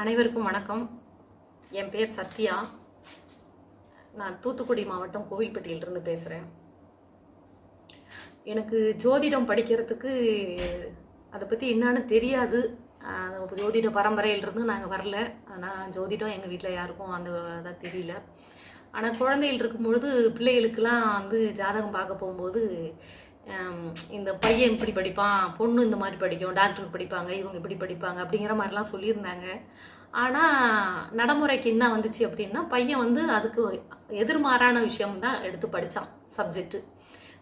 அனைவருக்கும் வணக்கம். என் பேர் சத்யா. நான் தூத்துக்குடி மாவட்டம் கோவில்பட்டியிலிருந்து பேசுகிறேன் எனக்கு ஜோதிடம் படிக்கிறதுக்கு அதை பற்றி என்னான்னு தெரியாது. ஜோதிட பரம்பரையிலிருந்து நாங்கள் வரல. ஆனால் ஜோதிடம் எங்கள் வீட்டில் யாருக்கும் அந்த இதாக தெரியல. ஆனால் குழந்தைகள் இருக்கும் பொழுது பிள்ளைகளுக்கெல்லாம் வந்து ஜாதகம் பார்க்க போகும்போது இந்த பையன் இப்படி படிப்பான் பொண்ணு இந்த மாதிரி படிக்கும் டாக்டருக்கு படிப்பாங்க இவங்க இப்படி படிப்பாங்க அப்படிங்கிற மாதிரிலாம் சொல்லியிருந்தாங்க. ஆனால் நடைமுறைக்கு என்ன வந்துச்சு அப்படின்னா பையன் வந்து அதுக்கு எதிர்மாறான விஷயம் தான் எடுத்து படித்தான் சப்ஜெக்ட்டு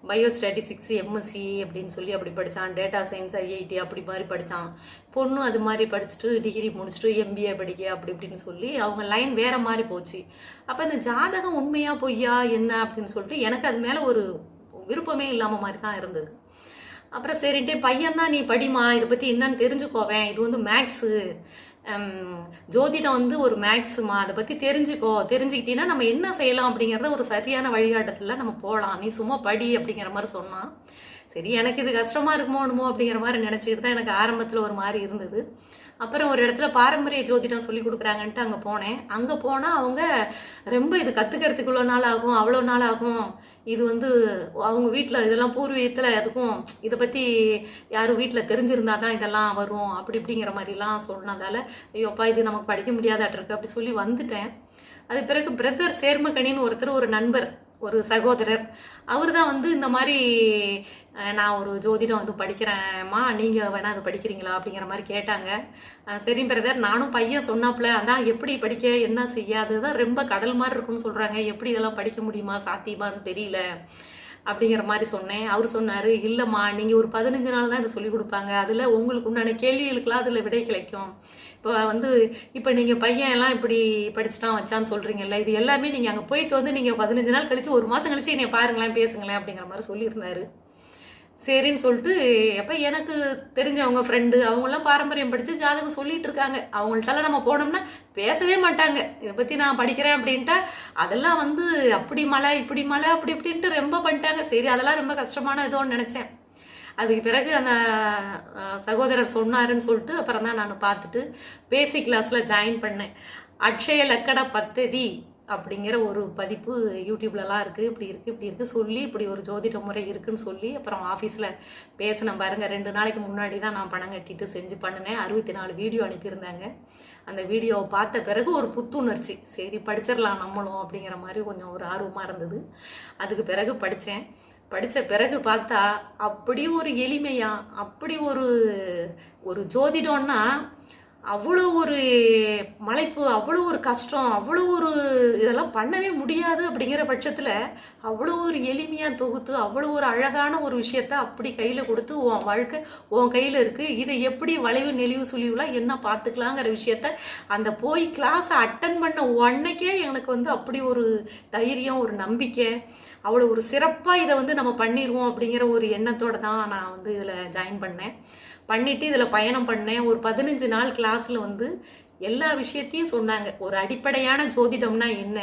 பயோ ஸ்டாட்டிஸ்டிக்ஸ் எம்எஸ்சி அப்படின்னு சொல்லி அப்படி படித்தான் டேட்டா சயின்ஸ் ஐஐடி அப்படி மாதிரி படித்தான் பொண்ணு அது மாதிரி படிச்சுட்டு டிகிரி முடிச்சுட்டு எம்பிஏ படிக்க அப்படி இப்படின்னு சொல்லி அவங்க லைன் வேறு மாதிரி போச்சு. அப்போ இந்த ஜாதகம் உண்மையாக பொய்யா என்ன அப்படின்னு சொல்லிட்டு எனக்கு அது மேலே ஒரு விருப்பமே இல்லாமல் மாதிரி தான் இருந்தது. அப்புறம் சரின்ட்டு பையன் தான் நீ படிமா இதை பற்றி என்னன்னு தெரிஞ்சுக்கோவேன் இது வந்து மேக்ஸு ஜோதிடம் வந்து ஒரு மேக்ஸுமா அதை பற்றி தெரிஞ்சுக்கோ. தெரிஞ்சுக்கிட்டீங்கன்னா நம்ம என்ன செய்யலாம் அப்படிங்கிறத ஒரு சரியான வழிகாட்டத்தில் நம்ம போகலாம் நீ சும்மா படி அப்படிங்கிற மாதிரி சொன்னான். சரி எனக்கு இது கஷ்டமாக இருக்குமோ என்னமோ அப்படிங்கிற மாதிரி நினச்சிக்கிட்டு தான் எனக்கு ஆரம்பத்தில் ஒரு மாதிரி இருந்தது. அப்புறம் ஒரு இடத்துல பாரம்பரிய ஜோதிடம் சொல்லி கொடுக்குறாங்கன்ட்டு அங்கே போனேன். அங்கே போனால் அவங்க ரொம்ப இது கற்றுக்கிறதுக்கு இவ்வளோ நாள் ஆகும் அவ்வளோ நாள் ஆகும். இது வந்து அவங்க வீட்டில் இதெல்லாம் பூர்வீகத்தில் எதுக்கும் இதை பற்றி யாரும் வீட்டில் தெரிஞ்சிருந்தா தான் இதெல்லாம் வரும் அப்படி இப்படிங்கிற மாதிரிலாம் சொன்னதால் ஐயோப்பா இது நமக்கு படிக்க முடியாதாட்டிருக்கு அப்படி சொல்லி வந்துட்டேன். அது பிறகு பிரதர் சேர்மகனின்னு ஒருத்தர் ஒரு நண்பர் ஒரு சகோதரர். அவர் தான் வந்து இந்த மாதிரி நான் ஒரு ஜோதிடம் வந்து படிக்கிறேம்மா நீங்கள் வேணால் அது படிக்கிறீங்களா அப்படிங்கிற மாதிரி கேட்டாங்க. சரி பிரதர் நானும் பையன் சொன்னாப்புல அதான் எப்படி படிக்க என்ன செய்ய அதுதான் ரொம்ப கடல் மாதிரி இருக்கும்னு சொல்கிறாங்க எப்படி இதெல்லாம் படிக்க முடியுமா சாத்தியமான்னு தெரியல. அப்படிங்கிற மாதிரி சொன்னேன். அவர் சொன்னார் இல்லைம்மா நீங்கள் ஒரு பதினஞ்சு நாள் தான் இதை சொல்லிக் கொடுப்பாங்க. அதில் உங்களுக்கு உண்டான கேள்விகளுக்கெல்லாம் அதில் விடை கிடைக்கும். இப்போ வந்து இப்போ நீங்கள் பையன் எல்லாம் இப்படி படிச்சுட்டான் வச்சான்னு சொல்கிறீங்கல்ல இது எல்லாமே நீங்கள் அங்கே போயிட்டு வந்து நீங்கள் பதினஞ்சு நாள் கழித்து ஒரு மாதம் கழிச்சு என்னை பாருங்களேன் பேசுங்களேன் அப்படிங்கிற மாதிரி சொல்லியிருந்தாரு. சரின்னு சொல்லிட்டு அப்போ எனக்கு தெரிஞ்சவங்க ஃப்ரெண்டு அவங்களாம் பாரம்பரியம் படித்து ஜாதகம் சொல்லிட்டு இருக்காங்க. அவங்கள்ட்டலாம் நம்ம போனோம்னா பேசவே மாட்டாங்க. இதை பற்றி நான் படிக்கிறேன் அப்படின்ட்டா அதெல்லாம் வந்து அப்படி மழை இப்படி மழை அப்படி இப்படின்ட்டு ரொம்ப பண்ணிட்டாங்க. சரி அதெல்லாம் ரொம்ப கஷ்டமான இதோன்னு நினச்சேன். அதுக்கு பிறகு அந்த சகோதரர் சொன்னாருன்னு சொல்லிட்டு அப்புறம் தான் நான் பார்த்துட்டு பேசிக் கிளாஸில் ஜாயின் பண்ணேன். அக்ஷய லக்கண பத்ததி. அப்படிங்கிற ஒரு பதிப்பு யூடியூப்லலாம் இருக்குது இப்படி இருக்குது இப்படி இருக்குது சொல்லி இப்படி ஒரு ஜோதிட முறை இருக்குன்னு சொல்லி அப்புறம் ஆஃபீஸில் பேசினேன் பாருங்க. ரெண்டு நாளைக்கு முன்னாடி தான் நான் பணம் கட்டிட்டு செஞ்சு பண்ணினேன். அறுபத்தி நாலு வீடியோ அனுப்பியிருந்தாங்க. அந்த வீடியோவை பார்த்த பிறகு ஒரு புத்துணர்ச்சி. சரி படிச்சிடலாம் நம்மளும் அப்படிங்கிற மாதிரி கொஞ்சம் ஒரு ஆர்வமாக இருந்தது. அதுக்கு பிறகு படித்தேன் படித்த பிறகு பார்த்தா அப்படி ஒரு எளிமையா அப்படி ஒரு ஒரு ஜோதிடம்னா அவ்வளோ ஒரு மலைப்பு அவ்வளோ ஒரு கஷ்டம் அவ்வளோ ஒரு இதெல்லாம் பண்ணவே முடியாது அப்படிங்கிற பட்சத்தில் அவ்வளோ ஒரு எளிமையாக தொகுத்து அவ்வளோ ஒரு அழகான ஒரு விஷயத்த அப்படி கையில் கொடுத்து உன் வாழ்க்கை உன் கையில் இருக்குது இதை எப்படி வளைவு நெளிவு சுழிவுலாம் என்ன பார்த்துக்கலாங்கிற விஷயத்த அந்த போய் கிளாஸை அட்டன் பண்ண உடனேக்கே எனக்கு வந்து அப்படி ஒரு தைரியம் ஒரு நம்பிக்கை அவ்வளோ ஒரு சிறப்பாக இதை வந்து நம்ம பண்ணிடுவோம் அப்படிங்கிற ஒரு எண்ணத்தோடு தான் நான் வந்து இதில் ஜாயின் பண்ணேன். பண்ணிவிட்டு இதில் பயணம் பண்ணேன். ஒரு பதினஞ்சு நாள் கிளாஸில் வந்து எல்லா விஷயத்தையும் சொன்னாங்க. ஒரு அடிப்படையான ஜோதிடம்னா என்ன?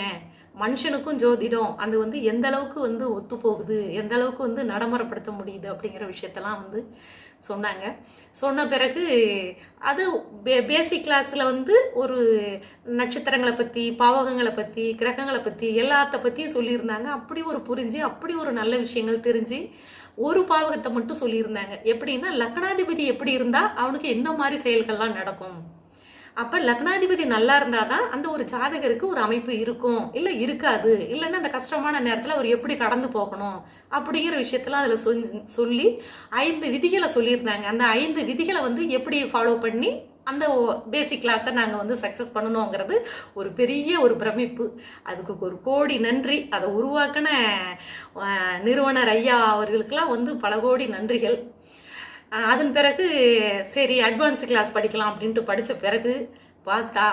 மனுஷனுக்கும் ஜோதிடம் அது வந்து எந்த அளவுக்கு வந்து ஒத்து போகுது எந்த அளவுக்கு வந்து நடைமுறைப்படுத்த முடியுது அப்படிங்கிற விஷயத்தெல்லாம் வந்து சொன்னாங்க. சொன்ன பிறகு அது பே பேசிக் கிளாஸில் வந்து ஒரு நட்சத்திரங்களை பற்றி பாவகங்களை பற்றி கிரகங்களை பற்றி எல்லாத்த பற்றியும் சொல்லியிருந்தாங்க. அப்படி ஒரு புரிஞ்சு அப்படி ஒரு நல்ல விஷயங்கள் தெரிஞ்சு ஒரு பாவகத்தை மட்டும் சொல்லியிருந்தாங்க. எப்படின்னா லக்னாதிபதி எப்படி இருந்தால் அவனுக்கு என்ன மாதிரி செயல்கள்லாம் நடக்கும்? அப்போ லக்னாதிபதி நல்லா இருந்தால் தான் அந்த ஒரு ஜாதகருக்கு ஒரு அமைப்பு இருக்கும். இல்லை இருக்காது. இல்லைன்னா அந்த கஷ்டமான நேரத்தில் அவர் எப்படி கடந்து போகணும் அப்படிங்கிற விஷயத்தெல்லாம் அதில் சொல்லி சொல்லி ஐந்து விதிகளை சொல்லியிருந்தாங்க. அந்த ஐந்து விதிகளை வந்து எப்படி ஃபாலோ பண்ணி அந்த பேசிக் கிளாஸை நாங்கள் வந்து சக்ஸஸ் பண்ணணுங்கிறது ஒரு பெரிய ஒரு பிரமிப்பு. அதுக்கு ஒரு கோடி நன்றி. அதை உருவாக்கின நிறுவனர் ஐயா அவர்களுக்கெல்லாம் வந்து பல கோடி நன்றிகள். அதன் பிறகு சரி அட்வான்ஸ் கிளாஸ் படிக்கலாம் அப்படின்ட்டு படித்த பிறகு பார்த்தா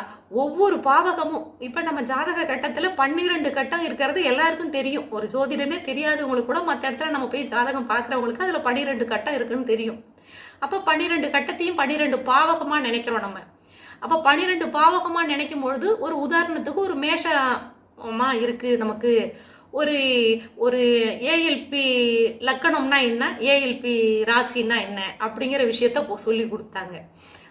ஒவ்வொரு பாவகமும் இப்போ நம்ம ஜாதக கட்டத்தில் பன்னிரெண்டு கட்டம் இருக்கிறது எல்லாருக்கும் தெரியும். ஒரு ஜோதிடமே தெரியாதவங்களுக்கு கூட மற்ற இடத்துல நம்ம போய் ஜாதகம் பார்க்குறவங்களுக்கு அதில் பன்னிரெண்டு கட்டம் இருக்குன்னு தெரியும். அப்போ பன்னிரெண்டு கட்டத்தையும் பன்னிரெண்டு பாவகமாக நினைக்கிறோம் நம்ம. அப்போ பன்னிரெண்டு பாவகமாக நினைக்கும் பொழுது ஒரு உதாரணத்துக்கு ஒரு மேஷமாக இருக்குது நமக்கு. ஒரு ஒரு ஏஎல்பி லக்கணம்னா என்ன? ஏஎல்பி ராசின்னா என்ன? அப்படிங்கிற விஷயத்த சொல்லி கொடுத்தாங்க.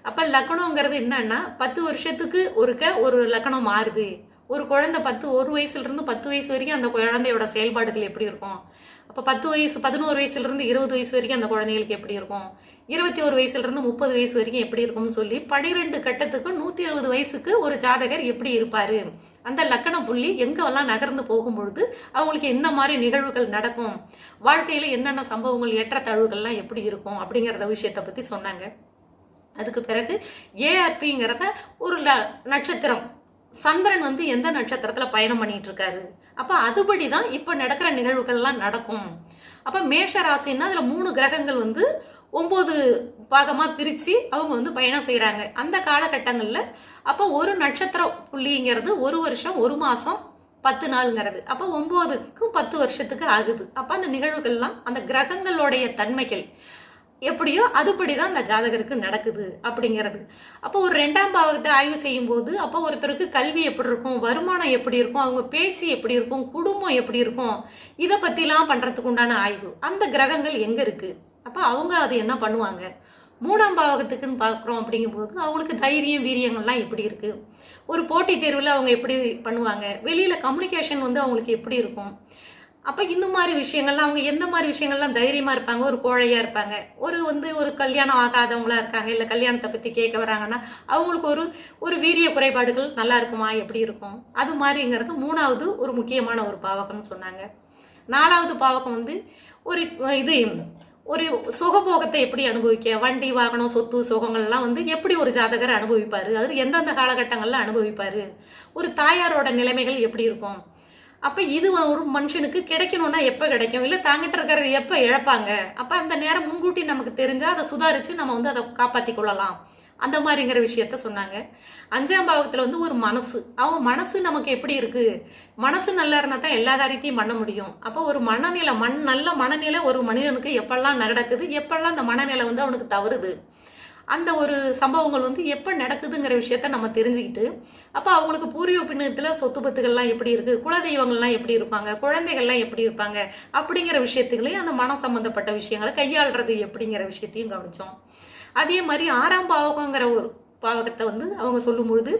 அப்போ லக்கணங்கிறது என்னன்னா பத்து வருஷத்துக்கு ஒருக்க ஒரு லக்கணம் மாறுது. ஒரு குழந்தை பத்து ஒரு வயசுலேருந்து பத்து வயசு வரைக்கும் அந்த குழந்தையோட செயல்பாடுகள் எப்படி இருக்கும்? அப்போ பத்து வயசு பதினோரு வயசுலேருந்து இருபது வயசு வரைக்கும் அந்த குழந்தைகளுக்கு எப்படி இருக்கும்? இருபத்தி ஒரு வயசுலேருந்து முப்பது வயசு வரைக்கும் எப்படி இருக்கும்னு சொல்லி பனிரெண்டு கட்டத்துக்கு நூற்றி அறுபது வயசுக்கு ஒரு ஜாதகர் எப்படி இருப்பார்? அந்த லக்கண புள்ளி எங்கெல்லாம் நகர்ந்து போகும்பொழுது அவங்களுக்கு என்ன மாதிரி நிகழ்வுகள் நடக்கும்? வாழ்க்கையில் என்னென்ன சம்பவங்கள் ஏற்றத்தாழ்வுகள்லாம் எப்படி இருக்கும் அப்படிங்கிறத விஷயத்தை பற்றி சொன்னாங்க. அதுக்கு பிறகு ஏஆர்பிங்கிறத ஒரு ல- நட்சத்திரம். சந்திரன் வந்து எந்த நட்சத்திரத்தில் பயணம் பண்ணிட்டு இருக்காரு அப்போ அதுபடி தான் இப்போ நடக்கிற நிகழ்வுகள்லாம் நடக்கும். அப்போ மேஷ ராசின்னா அதில் மூணு கிரகங்கள் வந்து ஒம்பது பாகமாக பிரித்து அவங்க வந்து பயணம் செய்கிறாங்க அந்த காலகட்டங்களில் அப்போ ஒரு நட்சத்திர புள்ளிங்கிறது ஒரு வருஷம் ஒரு மாதம் பத்து நாளுங்கிறது. அப்போ ஒம்போதுக்கும் பத்து வருஷத்துக்கு ஆகுது. அப்போ அந்த நிகழ்வுகள்லாம் அந்த கிரகங்களுடைய தன்மைகள் எப்படியோ அதுபடி தான் அந்த ஜாதகருக்கு நடக்குது அப்படிங்கிறது. அப்போ ஒரு ரெண்டாம் பாவத்தை ஆய்வு செய்யும் போது அப்போ ஒருத்தருக்கு கல்வி எப்படி இருக்கும் வருமானம் எப்படி இருக்கும் அவங்க பேச்சு எப்படி இருக்கும் குடும்பம் எப்படி இருக்கும் இதை பற்றிலாம் பண்ணுறதுக்கு உண்டான ஆய்வு. அந்த கிரகங்கள் எங்கே இருக்குது அப்போ அவங்க அது என்ன பண்ணுவாங்க? மூணாம் பாவகத்துக்குன்னு பார்க்குறோம் அப்படிங்கும்போது அவங்களுக்கு தைரியம் வீரியங்கள்லாம் எப்படி இருக்குது ஒரு போட்டித் தேர்வில் அவங்க எப்படி பண்ணுவாங்க? வெளியில் கம்யூனிகேஷன் வந்து அவங்களுக்கு எப்படி இருக்கும்? அப்போ இந்த மாதிரி விஷயங்கள்லாம் அவங்க எந்த மாதிரி விஷயங்கள்லாம் தைரியமாக இருப்பாங்க? ஒரு கோழையாக இருப்பாங்க. ஒரு வந்து ஒரு கல்யாணம் ஆகாதவங்களா இருக்காங்க. இல்லை கல்யாணத்தை பற்றி கேட்க வராங்கன்னா அவங்களுக்கு ஒரு ஒரு வீரிய குறைபாடுகள் நல்லா இருக்குமா? எப்படி இருக்கும்? அது மாதிரிங்கிறது மூணாவது ஒரு முக்கியமான ஒரு பாவகம்னு சொன்னாங்க. நாலாவது பாவகம் வந்து ஒரு இது ஒரு சுகபோகத்தை எப்படி அனுபவிக்க வண்டி வாகனம் சொத்து சுகங்கள்லாம் வந்து எப்படி ஒரு ஜாதகர் அனுபவிப்பார்? அது எந்தெந்த காலகட்டங்களில் அனுபவிப்பார்? ஒரு தாயாரோட நிலைமைகள் எப்படி இருக்கும்? அப்போ இது ஒரு மனுஷனுக்கு கிடைக்கணும்னா எப்போ கிடைக்கும்? இல்லை தாங்கிட்ட இருக்கிறது எப்போ இழப்பாங்க? அப்போ அந்த நேரம் முன்கூட்டி நமக்கு தெரிஞ்சால் அதை சுதாரித்து நம்ம வந்து அதை காப்பாற்றி கொள்ளலாம். அந்த மாதிரிங்கிற விஷயத்த சொன்னாங்க. அஞ்சாம் பாவத்தில் வந்து ஒரு மனசு. அவன் மனசு நமக்கு எப்படி இருக்கு? மனசு நல்லா இருந்தா தான் எல்லா காரியத்தையும் பண்ண முடியும். அப்போ ஒரு மனநிலை மண் நல்ல மனநிலை ஒரு மனிதனுக்கு எப்பெல்லாம் நடக்குது? எப்பெல்லாம் அந்த மனநிலை வந்து அவனுக்கு தவறுது? அந்த ஒரு சம்பவங்கள் வந்து எப்போ நடக்குதுங்கிற விஷயத்த நம்ம தெரிஞ்சுக்கிட்டு அப்போ அவங்களுக்கு பூர்வ பின்னத்தில் சொத்து பத்துகள்லாம் எப்படி இருக்குது குலதெய்வங்கள்லாம் எப்படி இருப்பாங்க? குழந்தைகள்லாம் எப்படி இருப்பாங்க? அப்படிங்கிற விஷயத்துகளையும் அந்த மனம் சம்மந்தப்பட்ட விஷயங்களை கையாளுறது எப்படிங்கிற விஷயத்தையும் கவனித்தோம் அதே மாதிரி ஆறாம் பாவகங்கிற ஒரு பாவகத்தை வந்து அவங்க சொல்லும் பொழுது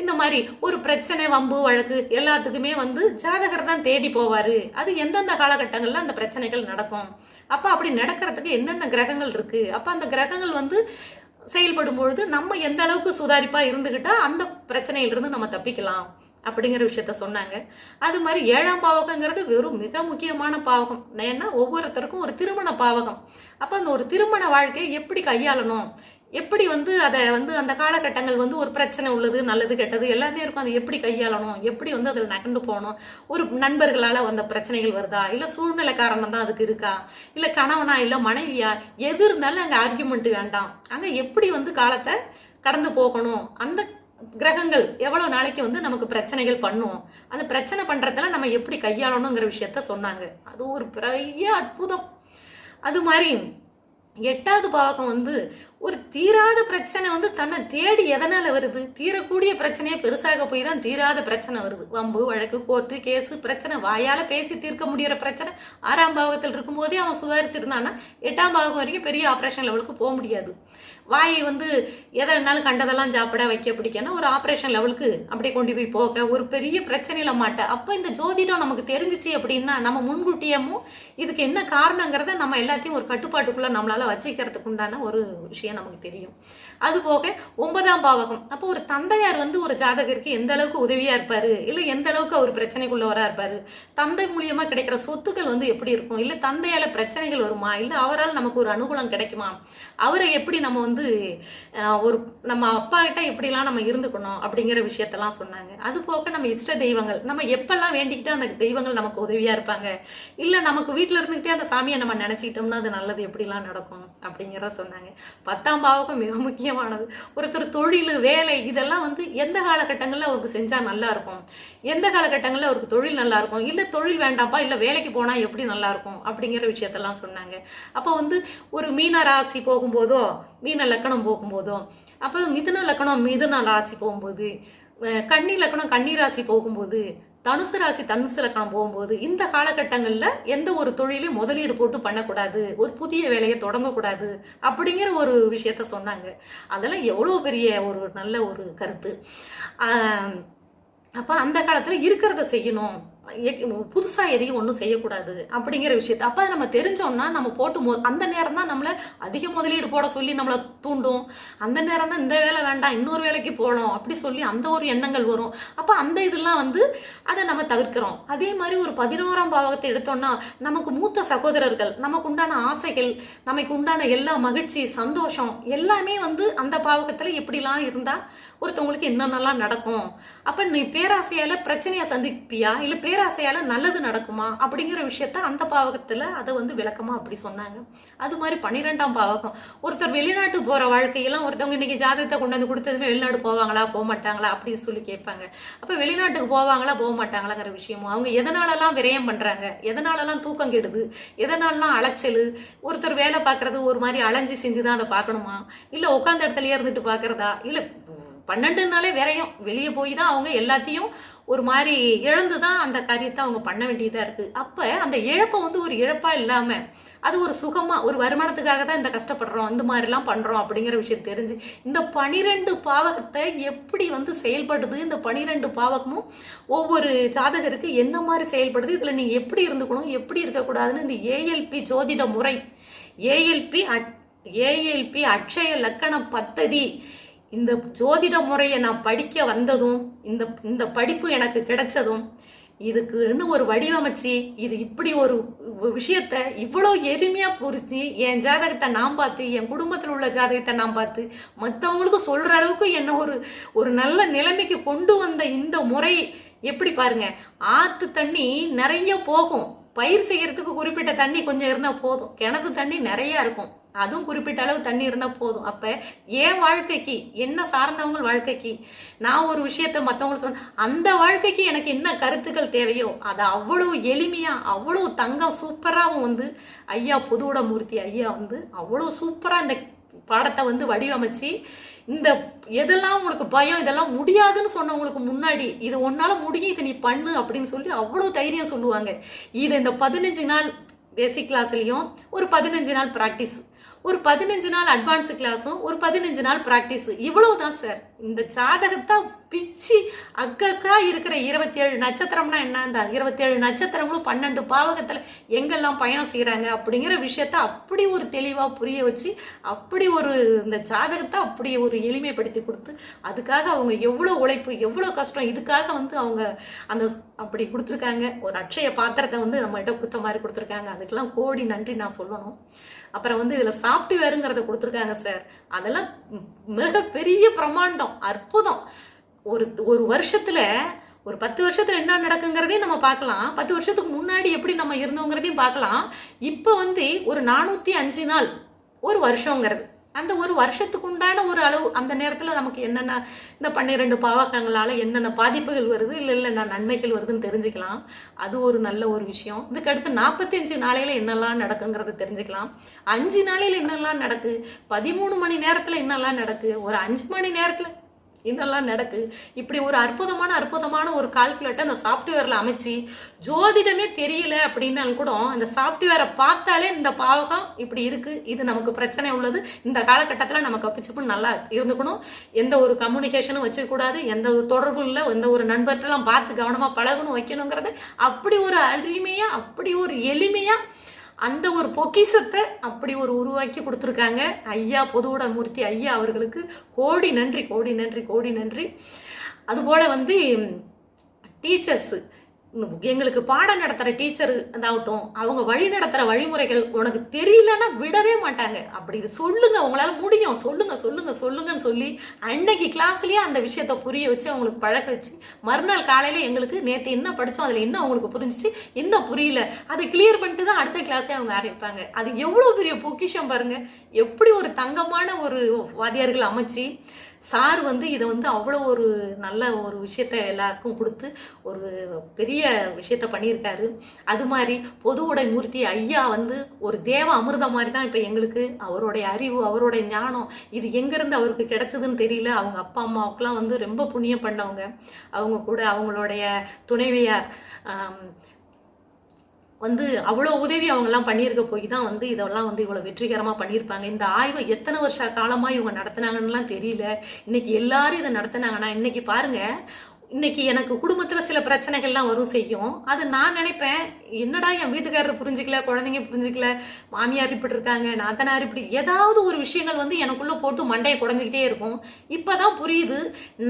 இந்த மாதிரி ஒரு பிரச்சனை வம்பு வழக்கு எல்லாத்துக்குமே வந்து ஜாதகர் தான் தேடி போவாரு. அது எந்தெந்த காலகட்டங்கள்ல அந்த பிரச்சனைகள் நடக்கும்? அப்ப அப்படி நடக்கிறதுக்கு என்னென்ன கிரகங்கள் இருக்கு? அப்ப அந்த கிரகங்கள் வந்து செயல்படும் பொழுது நம்ம எந்த அளவுக்கு சுதாரிப்பா இருந்துகிட்டா அந்த பிரச்சனையிலிருந்து நம்ம தப்பிக்கலாம். அப்படிங்கிற விஷயத்த சொன்னாங்க. அது மாதிரி ஏழாம் பாவகங்கிறது வெறும் மிக முக்கியமான பாவகம். ஏன்னா ஒவ்வொருத்தருக்கும் ஒரு திருமண பாவகம். அப்போ அந்த ஒரு திருமண வாழ்க்கையை எப்படி கையாளணும்? எப்படி வந்து அதை வந்து அந்த காலகட்டங்கள் வந்து ஒரு பிரச்சனை உள்ளது நல்லது கெட்டது எல்லாமே இருக்கும். அதை எப்படி கையாளணும்? எப்படி வந்து அதில் நகண்டு போகணும்? ஒரு நண்பர்களால் வந்த பிரச்சனைகள் வருதா? இல்லை சூழ்நிலை காரணம் தான் அதுக்கு இருக்கா? இல்லை கணவனா இல்லை மனைவியா? எது இருந்தாலும் அங்கே ஆர்கியூமெண்ட் வேண்டாம். அங்கே எப்படி வந்து காலத்தை கடந்து போகணும்? அந்த கிரகங்கள் எவ்வளோ நாளைக்கு வந்து நமக்கு பிரச்சனைகள் பண்ணும்? அந்த பிரச்சனை பண்ணுறதெல்லாம் நம்ம எப்படி கையாளணுங்கிற விஷயத்த சொன்னாங்க. அது ஒரு பெரிய அற்புதம். அது மாதிரி எட்டாவது பாவகம் வந்து ஒரு தீராத பிரச்சனை வந்து தன்னை தேடி எதனால் வருது? தீரக்கூடிய பிரச்சனையே பெருசாக போய் தான் தீராத பிரச்சனை வருது. வம்பு வழக்கு கோர்ட்டு கேஸு பிரச்சனை வாயால் பேசி தீர்க்க முடிகிற பிரச்சனை. ஆறாம் பாவகத்தில் இருக்கும்போதே அவன் சுதாரிச்சிருந்தான்னா எட்டாம் பாவகம் வரைக்கும் பெரிய ஆப்ரேஷன் லெவலுக்கு போக முடியாது. வாயை வந்து எதை வேணாலும் கண்டதெல்லாம் சாப்பிட வைக்க பிடிக்கன்னா ஒரு ஆப்ரேஷன் லெவலுக்கு அப்படியே கொண்டு போய் போக ஒரு பெரிய பிரச்சனையில மாட்டேன் அப்போ இந்த ஜோதிடம் நமக்கு தெரிஞ்சிச்சு அப்படின்னா நம்ம முன்கூட்டியமும் இதுக்கு என்ன காரணங்கிறத நம்ம எல்லாத்தையும் ஒரு கட்டுப்பாட்டுக்குள்ள நம்மளால வச்சுக்கிறதுக்கு உண்டான ஒரு விஷயம் நமக்கு தெரியும். அது போக ஒன்பதாம் பாவகம். அப்போ ஒரு தந்தையார் வந்து ஒரு ஜாதகருக்கு எந்த அளவுக்கு உதவியா இருப்பாரு? இல்லை எந்த அளவுக்கு அவர் பிரச்சனைக்குள்ளவரா இருப்பாரு தந்தை மூலியமா கிடைக்கிற சொத்துக்கள் வந்து எப்படி இருக்கும்? இல்லை தந்தையால பிரச்சனைகள் வருமா? இல்லை அவரால் நமக்கு ஒரு அனுகூலம் கிடைக்குமா? அவரை எப்படி நம்ம வந்து வந்து ஒரு நம்ம அப்பா கிட்ட எப்படிலாம் நம்ம இருந்துக்கணும் அப்படிங்கிற விஷயத்தெல்லாம் சொன்னாங்க. அது போக நம்ம இஷ்ட தெய்வங்கள் நம்ம எப்பெல்லாம் வேண்டிக்கிட்டு அந்த தெய்வங்கள் நமக்கு உதவியா இருப்பாங்க. இல்ல நமக்கு வீட்டுல இருந்துகிட்டே அந்த சாமியை நம்ம நினச்சிக்கிட்டோம்னா அது நல்லது எப்படிலாம் நடக்கும் அப்படிங்கிறத சொன்னாங்க. பத்தாம் பாவகம் மிக முக்கியமானது. ஒருத்தர் தொழில் வேலை இதெல்லாம் வந்து எந்த காலகட்டங்களில் அவருக்கு செஞ்சா நல்லா இருக்கும்? எந்த காலகட்டங்களில் அவருக்கு தொழில் நல்லா இருக்கும்? இல்ல தொழில் வேண்டாம்ப்பா இல்ல வேலைக்கு போனா எப்படி நல்லா இருக்கும்? அப்படிங்கிற விஷயத்தெல்லாம் சொன்னாங்க. அப்போ வந்து ஒரு மீன ராசி போகும்போதோ மீன லக்கணம் போகும்போதும் அப்போ மிதுன லக்கணம் மிதுன ராசி போகும்போது கண்ணி கன்னி லக்கணம் கன்னி ராசி போகும்போது தனுசு ராசி தனுசு லக்கணம் போகும்போது இந்த காலகட்டங்களில் எந்த ஒரு தொழிலையும் முதலீடு போட்டு பண்ணக்கூடாது ஒரு புதிய வேலையை தொடங்கக்கூடாது அப்படிங்கிற ஒரு விஷயத்த சொன்னாங்க. அதெல்லாம் எவ்வளோ பெரிய ஒரு நல்ல ஒரு கருத்து. அப்போ அந்த காலத்தில் இருக்கிறத செய்யணும். புதுசாக எதையும் ஒன்றும் செய்யக்கூடாது அப்படிங்கிற விஷயத்த. அப்போ நம்ம தெரிஞ்சோம்னா நம்ம போட்டு மோ அந்த நேரம் தான் நம்மளை அதிக முதலீடு போட சொல்லி நம்மளை தூண்டும். அந்த நேரம் தான் இந்த வேலை வேண்டாம் இன்னொரு வேலைக்கு போகணும் அப்படி சொல்லி அந்த ஒரு எண்ணங்கள் வரும். அப்போ அந்த இதெல்லாம் வந்து அதை நம்ம தவிர்க்கிறோம். அதே மாதிரி ஒரு பதினோராம் பாவகத்தை எடுத்தோம்னா நமக்கு மூத்த சகோதரர்கள் நமக்கு உண்டான ஆசைகள் நமக்கு உண்டான எல்லா மகிழ்ச்சி சந்தோஷம் எல்லாமே வந்து அந்த பாவகத்தில் எப்படிலாம் இருந்தால் ஒருத்தவங்களுக்கு என்னென்னலாம் நடக்கும்? அப்போ நீ பேராசையால் பிரச்சனையை சந்திப்பியா? இல்லை பேராசையால் நல்லது நடக்குமா அப்படிங்கிற விஷயத்த அந்த பாவகத்தில் அதை வந்து விளக்கமாக அப்படி சொன்னாங்க. அது மாதிரி பன்னிரெண்டாம் பாவகம். ஒருத்தர் வெளிநாட்டு போகிற வாழ்க்கையெல்லாம் ஒருத்தவங்க இன்னைக்கு ஜாதகத்தை கொண்டு வந்து கொடுத்ததுமே வெளிநாடு போவாங்களா போக மாட்டாங்களா அப்படின்னு சொல்லி கேட்பாங்க. அப்போ வெளிநாட்டுக்கு போவாங்களா போக மாட்டாங்களாங்கிற விஷயமும் அவங்க எதனாலலாம் விரயம் பண்ணுறாங்க எதனாலலாம் தூக்கம் கெடுது எதனாலலாம் அலைச்சல் ஒருத்தர் வேலை பார்க்குறது ஒரு மாதிரி அலைஞ்சு செஞ்சு தான் அதை பார்க்கணுமா? இல்லை உட்காந்த இடத்துலயே இருந்துட்டு பார்க்குறதா? இல்லை பன்னெண்டுனாலே விரையும். வெளியே போய் தான் அவங்க எல்லாத்தையும் ஒரு மாதிரி இழந்து தான் அந்த காரியத்தை அவங்க பண்ண வேண்டியதாக இருக்குது அப்போ அந்த இழப்பை வந்து ஒரு இழப்பாக இல்லாமல் அது ஒரு சுகமாக ஒரு வருமானத்துக்காக தான் இந்த கஷ்டப்படுறோம் இந்த மாதிரிலாம் பண்ணுறோம் அப்படிங்கிற விஷயம் தெரிஞ்சு இந்த பனிரெண்டு பாவகத்தை எப்படி வந்து செயல்படுது? இந்த பனிரெண்டு பாவகமும் ஒவ்வொரு ஜாதகருக்கு என்ன மாதிரி செயல்படுது? இதில் நீங்கள் எப்படி இருந்துக்கணும்? எப்படி இருக்கக்கூடாதுன்னு இந்த ஏஎல்பி ஜோதிட முறை ஏஎல்பி ஏஎல்பி அக்ஷய லக்கண பத்ததி இந்த ஜோதிட முறையை நான் படிக்க வந்ததும் இந்த இந்த படிப்பு எனக்கு கிடைச்சதும் இதுக்கு இன்னும் ஒரு வடிவமைச்சு இது இப்படி ஒரு விஷயத்த இவ்வளோ எளிமையாக புரிச்சு என் ஜாதகத்தை நான் பார்த்து என் குடும்பத்தில் உள்ள ஜாதகத்தை நான் பார்த்து மற்றவங்களுக்கு சொல்கிற அளவுக்கு என்ன ஒரு ஒரு நல்ல நிலைமைக்கு கொண்டு வந்த இந்த முறை எப்படி பாருங்க ஆற்று தண்ணி நிறைய போகும். பயிர் செய்கிறதுக்கு குறிப்பிட்ட தண்ணி கொஞ்சம் இருந்தால் போதும். கிணத்து தண்ணி நிறையா இருக்கும். அதுவும் குறிப்பிட்ட அளவு தண்ணி இருந்தால் போதும். அப்போ என் வாழ்க்கைக்கு என்ன சார்ந்தவங்க வாழ்க்கைக்கு நான் ஒரு விஷயத்த மற்றவங்களுக்கு சொன்ன அந்த வாழ்க்கைக்கு எனக்கு என்ன கருத்துக்கள் தேவையோ அதை அவ்வளோ எளிமையாக அவ்வளோ தங்கம் சூப்பராகவும் வந்து ஐயா மூர்த்தி ஐயா வந்து அவ்வளோ சூப்பராக இந்த பாடத்தை வந்து வடிவமைச்சு இந்த எதெல்லாம் உங்களுக்கு பயம் இதெல்லாம் முடியாதுன்னு சொன்னவங்களுக்கு முன்னாடி இது ஒன்னால முடியும் இதை நீ பண்ணு அப்படின்னு சொல்லி அவ்வளோ தைரியம் சொல்லுவாங்க. இது இந்த பதினஞ்சு நாள் பேசிக் கிளாஸ்லேயும் ஒரு பதினஞ்சு நாள் ப்ராக்டிஸ் ஒரு பதினஞ்சு நாள் அட்வான்ஸ் கிளாஸும் ஒரு பதினஞ்சு நாள் ப்ராக்டிஸ் இவ்வளவு தான் சார் இந்த ஜாதகத்தை பிச்சு அக்கக்கா இருக்கிற இருபத்தி ஏழு நட்சத்திரம்னா என்ன இந்த இருபத்தி ஏழு நட்சத்திரங்களும் பன்னெண்டு பாவகத்தில் எங்கெல்லாம் பயணம் செய்கிறாங்க அப்படிங்கிற விஷயத்த அப்படி ஒரு தெளிவாக புரிய வச்சு அப்படி ஒரு இந்த ஜாதகத்தை அப்படி ஒரு எளிமைப்படுத்தி கொடுத்து அதுக்காக அவங்க எவ்வளோ உழைப்பு எவ்வளோ கஷ்டம் இதுக்காக வந்து அவங்க அந்த அப்படி கொடுத்துருக்காங்க. ஒரு அட்சய பாத்திரத்தை வந்து நம்மகிட்ட கொடுத்த மாதிரி கொடுத்துருக்காங்க. அதுக்கெல்லாம் கோடி நன்றி நான் சொல்லணும். அப்புறம் வந்து இதில் சாஃப்ட்வேருங்கிறத கொடுத்துருக்காங்க சார். அதெல்லாம் மிகப்பெரிய பிரமாண்டம். அற்புதம் ஒரு ஒரு வருஷத்துல ஒரு பத்து வருஷத்துல என்ன நடக்குங்கிறதையும் நம்ம பார்க்கலாம். பத்து வருஷத்துக்கு முன்னாடி எப்படி நம்ம இருந்தோங்கிறதையும் பார்க்கலாம். இப்போ வந்து ஒரு நானூற்றி அஞ்சு நாள் ஒரு வருஷங்கிறது. அந்த ஒரு வருஷத்துக்கு உண்டான ஒரு அளவு அந்த நேரத்தில் நமக்கு என்னென்ன இந்த பன்னிரெண்டு பாவகங்களால் என்னென்ன பாதிப்புகள் வருது இல்லை இல்லை நான் நன்மைகள் வருதுன்னு தெரிஞ்சுக்கலாம். அது ஒரு நல்ல ஒரு விஷயம். இதுக்கடுத்து நாற்பத்தஞ்சு நாளையில் என்னெல்லாம் நடக்குங்கிறது தெரிஞ்சுக்கலாம். அஞ்சு நாளையில் என்னெல்லாம் நடக்கு? பதிமூணு மணி நேரத்தில் என்னெல்லாம் நடக்கு? ஒரு அஞ்சு மணி நேரத்தில் என்னெல்லாம் நடக்கு? இப்படி ஒரு அற்புதமான அற்புதமான ஒரு கால்குலேட்டர் அந்த சாஃப்ட்வேரில் அமைச்சு ஜோதிடமே தெரியல அப்படின்னாலும் கூட அந்த சாஃப்ட்வேரை பார்த்தாலே இந்த பாவகம் இப்படி இருக்கு. இது நமக்கு பிரச்சனை உள்ளது. இந்த காலகட்டத்தில் நம்ம கப்பிச்சுப்பு நல்லா இருந்துக்கணும். எந்த ஒரு கம்யூனிகேஷனும் வச்சுக்கூடாது. எந்த ஒரு தொடர்பும் இல்லை. எந்த ஒரு நண்பர்களெலாம் பார்த்து கவனமாக பழகணும் வைக்கணுங்கிறது. அப்படி ஒரு அருமையாக அப்படி ஒரு எளிமையாக அந்த ஒரு பொக்கிசத்தை அப்படி ஒரு உருவாக்கி கொடுத்துருக்காங்க. ஐயா பொதுவுட மூர்த்தி ஐயா அவர்களுக்கு கோடி நன்றி கோடி நன்றி கோடி நன்றி. அதுபோல் வந்து டீச்சர்ஸு. எங்களுக்கு பாடம் நடத்துகிற டீச்சர் இதாகட்டும் அவங்க வழி நடத்துகிற வழிமுறைகள் உனக்கு தெரியலன்னா விடவே மாட்டாங்க. அப்படி இது சொல்லுங்க உங்களால் முடியும். சொல்லுங்க சொல்லுங்க சொல்லுங்கன்னு சொல்லி அன்னைக்கு கிளாஸ்லேயே அந்த விஷயத்த புரிய வச்சு அவங்களுக்கு பழக்க வச்சு மறுநாள் காலையில் எங்களுக்கு நேற்று என்ன படித்தோம் அதில் என்ன அவங்களுக்கு புரிஞ்சிச்சு என்ன புரியல அதை கிளியர் பண்ணிட்டு தான் அடுத்த கிளாஸே அவங்க ஆரம்பிப்பாங்க. அது எவ்வளோ பெரிய பொக்கிஷம் பாருங்க. எப்படி ஒரு தங்கமான ஒரு வாதியார்கள் அமைச்சு சார் வந்து இதை வந்து அவ்வளோ ஒரு நல்ல ஒரு விஷயத்த எல்லாருக்கும் கொடுத்து ஒரு பெரிய விஷயத்த பண்ணியிருக்காரு. அது மாதிரி பொது உடை மூர்த்தி ஐயா வந்து ஒரு தேவ அமிர்தம் மாதிரி தான் இப்போ எங்களுக்கு அவருடைய அறிவு அவருடைய ஞானம் இது எங்கேருந்து அவருக்கு கிடைச்சதுன்னு தெரியல. அவங்க அப்பா அம்மாவுக்குலாம் வந்து ரொம்ப புண்ணியம் பண்ணவங்க. அவங்க கூட அவங்களுடைய துணைவியார் வந்து அவ்வளோ உதவி அவங்கெல்லாம் பண்ணியிருக்க போய் தான் வந்து இதெல்லாம் வந்து இவ்வளோ வெற்றிகரமாக பண்ணியிருப்பாங்க. இந்த ஆய்வை எத்தனை வருஷ காலமாக இவங்க நடத்துனாங்கன்னுலாம் தெரியல. இன்னைக்கு எல்லாரும் இதை நடத்துனாங்கன்னா இன்னைக்கு பாருங்க இன்னைக்கு எனக்கு குடும்பத்தில் சில பிரச்சனைகள்லாம் வரும் செய்யும். அது நான் நினைப்பேன் என்னடா என் வீட்டுக்காரர் புரிஞ்சுக்கல குழந்தைங்க புரிஞ்சுக்கல மாமியார் இப்படி இருக்காங்க நாத்தனார் இப்படி ஏதாவது ஒரு விஷயங்கள் வந்து எனக்குள்ளே போட்டு மண்டையை குடஞ்சிக்கிட்டே இருக்கும். இப்போ தான் புரியுது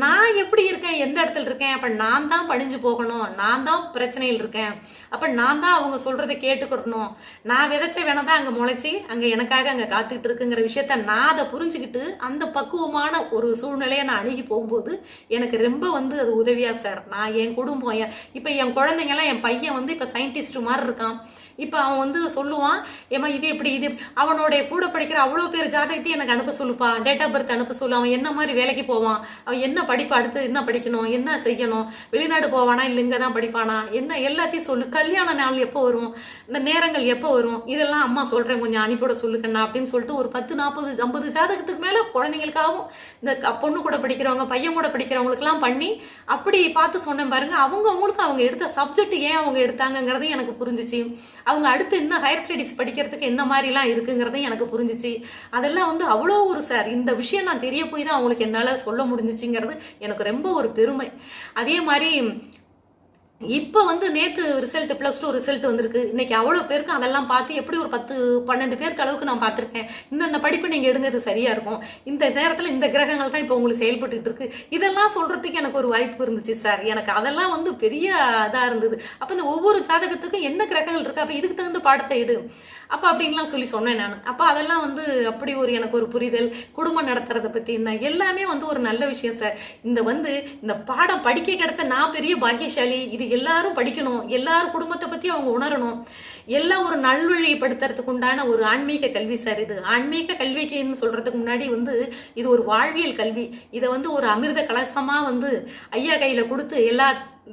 நான் எப்படி இருக்கேன் எந்த இடத்துல இருக்கேன் அப்போ நான் தான் பணிஞ்சு போகணும் நான் தான் பிரச்சனையில் இருக்கேன். அப்போ நான் தான் அவங்க சொல்கிறத கேட்டுக்கிடணும். நான் விதைச்ச வேணதான் அங்கே முளைச்சி அங்கே எனக்காக அங்கே காத்துக்கிட்டு இருக்குங்கிற விஷயத்த நான் அதை புரிஞ்சுக்கிட்டு அந்த பக்குவமான ஒரு சூழ்நிலையை நான் அணுகி போகும்போது எனக்கு ரொம்ப வந்து அது உதவி உதவியா சார்? நான் என் குடும்பம் என் இப்போ என் குழந்தைங்கலாம் என் பையன் வந்து இப்போ சயின்டிஸ்ட் மாதிரி இருக்கான். இப்போ அவன் வந்து சொல்லுவான் ஏமா இது எப்படி இது அவனுடைய கூட படிக்கிற அவ்வளோ பேர் ஜாதகத்தையும் எனக்கு அனுப்ப சொல்லுப்பா டேட் ஆஃப் பர்த் அனுப்ப சொல்லு அவன் என்ன மாதிரி வேலைக்கு போவான் அவன் என்ன படிப்பு அடுத்து என்ன படிக்கணும் என்ன செய்யணும் வெளிநாடு போவானா இல்லை இங்கே தான் படிப்பானா என்ன எல்லாத்தையும் சொல்லு. கல்யாண நாள் எப்போ வரும் இந்த நேரங்கள் எப்போ வரும் இதெல்லாம் அம்மா சொல்கிறேன் கொஞ்சம் அனுப்பிவிட சொல்லுக்கண்ணா அப்படின்னு சொல்லிட்டு ஒரு பத்து நாற்பது ஐம்பது ஜாதகத்துக்கு மேலே குழந்தைங்களுக்காகவும் இந்த பொண்ணு கூட படிக்கிறவங்க பையன் கூட படிக்கிறவங்களுக்குலாம் பண்ணி அப்படி பார்த்து சொன்னேன் பாருங்க அவங்க அவங்களுக்கு அவங்க எடுத்த சப்ஜெக்ட் ஏன் அவங்க எடுத்தாங்கங்கிறது எனக்கு புரிஞ்சிச்சு. அவங்க அடுத்து இன்னும் ஹையர் ஸ்டடீஸ் படிக்கிறதுக்கு என்ன மாதிரிலாம் இருக்குங்கிறதையும் எனக்கு புரிஞ்சிச்சு. அதெல்லாம் வந்து அவ்வளோ ஒரு சார் இந்த விஷயம் நான் தெரிய போய் தான் அவங்களுக்கு என்னால் சொல்ல முடிஞ்சிச்சுங்கிறது எனக்கு ரொம்ப ஒரு பெருமை. அதே மாதிரி இப்போ வந்து நேற்று ரிசல்ட் ப்ளஸ் டூ ரிசல்ட் வந்திருக்கு. இன்னைக்கு அவ்வளோ பேருக்கு அதெல்லாம் பார்த்து எப்படி ஒரு பத்து பன்னெண்டு பேருக்கு அளவுக்கு நான் பார்த்துருக்கேன். இந்த படிப்பு நீங்கள் எடுங்க இது சரியாக இருக்கும். இந்த நேரத்தில் இந்த கிரகங்கள் தான் இப்போ உங்களுக்கு செயல்பட்டு இருக்கு. இதெல்லாம் சொல்கிறதுக்கு எனக்கு ஒரு வாய்ப்பு இருந்துச்சு சார் எனக்கு அதெல்லாம் வந்து பெரிய இதாக இருந்தது. அப்போ இந்த ஒவ்வொரு ஜாதகத்துக்கும் என்ன கிரகங்கள் இருக்கு? அப்போ இதுக்கு தகுந்த பாடத்தை எடு. அப்போ அப்படின்லாம் சொல்லி சொன்னேன் நான். அப்போ அதெல்லாம் வந்து அப்படி ஒரு எனக்கு ஒரு புரிதல் குடும்பம் நடத்துறதை பற்றி என்ன எல்லாமே வந்து ஒரு நல்ல விஷயம் சார் இந்த வந்து இந்த பாடம் படிக்க கிடைச்ச நான் பெரிய பாக்கியசாலி இது எல்லாரும் படிக்கணும் எல்லாரும் குடும்பத்தை பற்றி அவங்க உணரணும். எல்லாம் ஒரு நல்வழிப்படுத்துறதுக்கு உண்டான ஒரு ஆன்மீக கல்வி சார் இது. ஆன்மீக கல்விக்குன்னு சொல்றதுக்கு முன்னாடி வந்து இது ஒரு வாழ்வியல் கல்வி. இதை வந்து ஒரு அமிர்த கலசமா வந்து ஐயா கையில கொடுத்து எல்லா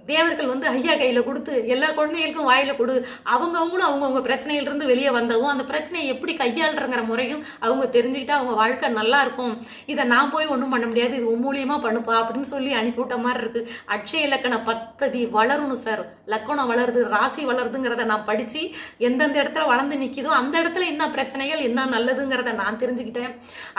தேவர்கள் வந்து ஐயா கையில கொடுத்து எல்லா குழந்தைகளுக்கும் வாயில கொடு. அவங்கவுங்களும் அவங்கவுங்க பிரச்சனையில இருந்து வெளியே வந்தவும் அந்த பிரச்சனையை எப்படி கையாளுறங்கிற முறையும் அவங்க தெரிஞ்சுக்கிட்டா அவங்க வாழ்க்கை நல்லா இருக்கும். இதை நான் போய் ஒன்றும் பண்ண முடியாது இது மூலியமாக மூலியமா பண்ணுப்பா அப்படின்னு சொல்லி அனுப்பிவிட்ட மாதிரி இருக்கு. அட்சய இலக்கண பத்ததி வளரணும் சார். லக்கணம் வளருது ராசி வளருதுங்கிறத நான் படிச்சு எந்தெந்த இடத்துல வளர்ந்து நிற்கிதோ அந்த இடத்துல என்ன பிரச்சனைகள் என்ன நல்லதுங்கிறத நான் தெரிஞ்சுக்கிட்டேன்.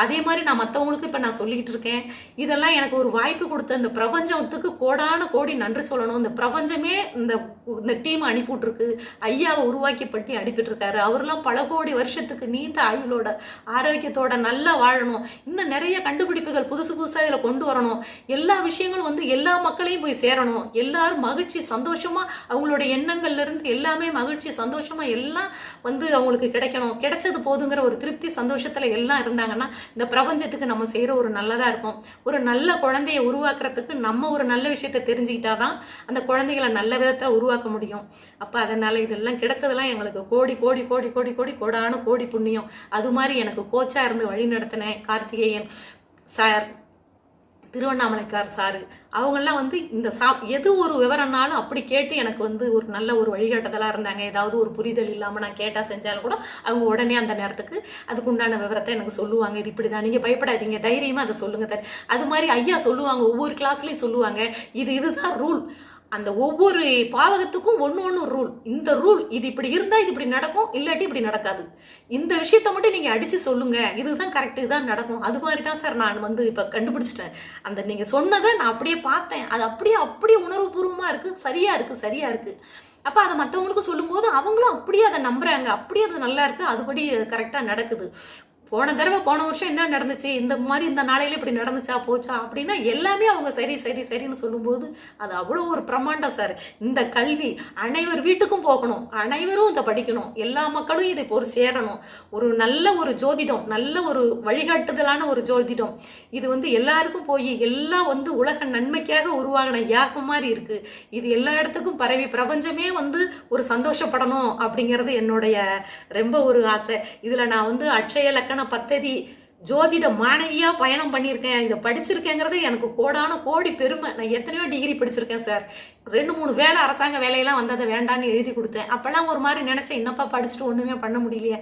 அதே மாதிரி நான் மற்றவங்களுக்கு இப்போ நான் சொல்லிக்கிட்டு இருக்கேன். இதெல்லாம் எனக்கு ஒரு வாய்ப்பு கொடுத்த இந்த பிரபஞ்சத்துக்கு கோடான கோடி நன்றி சொல்லணும். இந்த பிரபஞ்சமே இந்த இந்த டீம் அனுப்பிவிட்ருக்கு ஐயாவை உருவாக்கி பட்டி அனுப்பிட்டுருக்காரு அவரெல்லாம் பல கோடி வருஷத்துக்கு நீண்ட ஆயுளோட ஆரோக்கியத்தோட நல்லா வாழணும். இன்னும் நிறைய கண்டுபிடிப்புகள் புதுசு புதுசாக இதில் கொண்டு வரணும். எல்லா விஷயங்களும் வந்து எல்லா மக்களையும் போய் சேரணும். எல்லாரும் மகிழ்ச்சி சந்தோஷமாக அவங்களோட எண்ணங்கள்லேருந்து எல்லாமே மகிழ்ச்சி சந்தோஷமாக எல்லாம் வந்து அவங்களுக்கு கிடைக்கணும். கிடைச்சது போதுங்கிற ஒரு திருப்தி சந்தோஷத்தில் எல்லாம் இருந்தாங்கன்னா இந்த பிரபஞ்சத்துக்கு நம்ம செய்கிற ஒரு நல்லதாக இருக்கும். ஒரு நல்ல குழந்தைய உருவாக்குறதுக்கு நம்ம ஒரு நல்ல விஷயத்த தெரிஞ்சுக்கிட்டாதான் அந்த குழந்தைகளை நல்ல விதத்தில் உருவாக்க முடியும். அப்போ அதனால இதெல்லாம் கிடைச்சதெல்லாம் எங்களுக்கு கோடி கோடி கோடி கோடி கோடி கோடான கோடி புண்ணியம். அது மாதிரி எனக்கு கோச்சா இருந்து வழி நடத்தினேன் கார்த்திகேயன் சார். திருவண்ணாமலைக்கார் சாரு அவங்கெல்லாம் வந்து இந்த சா எது ஒரு விவரம்னாலும் அப்படி கேட்டு எனக்கு வந்து ஒரு நல்ல ஒரு வழிகாட்டுதலாக இருந்தாங்க. ஏதாவது ஒரு புரிதல் இல்லாமல் நான் கேட்டால் செஞ்சாலும் கூட அவங்க உடனே அந்த நேரத்துக்கு அதுக்கு உண்டான விவரத்தை எனக்கு சொல்லுவாங்க. இது இப்படி தான் நீங்கள் பயப்படாதீங்க. தைரியமாக அதை சொல்லுங்கள் தர் அது மாதிரி ஐயா சொல்லுவாங்க. ஒவ்வொரு கிளாஸ்லேயும் சொல்லுவாங்க. இது இதுதான் ரூல் அந்த ஒவ்வொரு பாவகத்துக்கும் ஒன்று ஒன்று ரூல் இந்த ரூல் இது இப்படி இருந்தால் இது இப்படி நடக்கும் இல்லாட்டி இப்படி நடக்காது. இந்த விஷயத்த மட்டும் நீங்கள் அடித்து சொல்லுங்கள் இதுதான் கரெக்ட் இதுதான் நடக்கும். அது மாதிரி தான் சார் நான் வந்து இப்போ கண்டுபிடிச்சிட்டேன். அந்த நீங்கள் சொன்னதை நான் அப்படியே பார்த்தேன். அது அப்படியே அப்படியே உணர்வுபூர்வமாக இருக்குது சரியாக இருக்குது சரியாக இருக்குது அப்போ அதை மற்றவங்களுக்கு சொல்லும்போது அவங்களும் அப்படியே அதை நம்புறாங்க. அப்படியே அது நல்லா இருக்குது அதுபடி கரெக்டாக நடக்குது. போன தடவை போன வருஷம் என்ன நடந்துச்சு? இந்த மாதிரி இந்த நாளையில இப்படி நடந்துச்சா போச்சா? அப்படின்னா எல்லாமே அவங்க சரி சரி சரின்னு சொல்லும்போது அது அவ்வளோ ஒரு பிரம்மாண்டம் சார் இந்த கல்வி அனைவர் வீட்டுக்கும் போகணும். அனைவரும் இதை படிக்கணும். எல்லா மக்களும் இதை ஒரு சேரணும். ஒரு நல்ல ஒரு ஜோதிடம் நல்ல ஒரு வழிகாட்டுதலான ஒரு ஜோதிடம். இது வந்து எல்லாருக்கும் போய் எல்லாம் வந்து உலக நன்மைக்காக உருவாகின யாகம் மாதிரி இருக்கு. இது எல்லா இடத்துக்கும் பரவி பிரபஞ்சமே வந்து ஒரு சந்தோஷப்படணும் அப்படிங்கிறது என்னுடைய ரொம்ப ஒரு ஆசை. இதுல நான் வந்து அட்சய லக்கண பத்ததி ஜோதிட மாணவியா பயணம் பண்ணியிருக்கேன் இதை படிச்சிருக்கேங்கிறது எனக்கு கோடான கோடி பெருமை. நான் எத்தனையோ டிகிரி படிச்சிருக்கேன் சார் ரெண்டு மூணு வேலை அரசாங்க வேலையெல்லாம் வந்ததை வேண்டான்னு எழுதி கொடுத்தேன். அப்பெல்லாம் ஒரு மாதிரி நினைச்சேன் என்னப்பா படிச்சுட்டு ஒண்ணுமே பண்ண முடியலையே?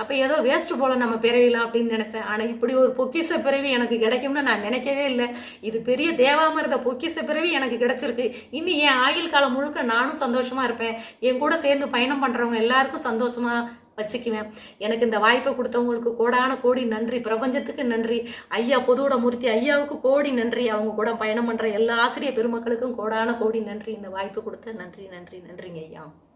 அப்ப ஏதோ வேஸ்ட் போல நம்ம பிறவிலாம் அப்படின்னு நினைச்சேன். ஆனா இப்படி ஒரு பொக்கிச பிறவி எனக்கு கிடைக்கும்னு நான் நினைக்கவே இல்லை. இது பெரிய தேவாமிரத பொக்கிச பிறவி எனக்கு கிடைச்சிருக்கு. இன்னும் என் ஆயுள் காலம் முழுக்க நானும் சந்தோஷமா இருப்பேன். என் கூட சேர்ந்து பயணம் பண்றவங்க எல்லாருக்கும் சந்தோஷமா வச்சுக்குவேன். எனக்கு இந்த வாய்ப்பை கொடுத்தவங்களுக்கு கோடான கோடி நன்றி. பிரபஞ்சத்துக்கு நன்றி. ஐயா பொதுவோட மூர்த்தி ஐயாவுக்கு கோடி நன்றி. அவங்க கூட பயணம் பண்ணுற எல்லா ஆசிரியர் பெருமக்களுக்கும் கோடான கோடி நன்றி. இந்த வாய்ப்பு கொடுத்த நன்றி நன்றி நன்றிங்க ஐயா.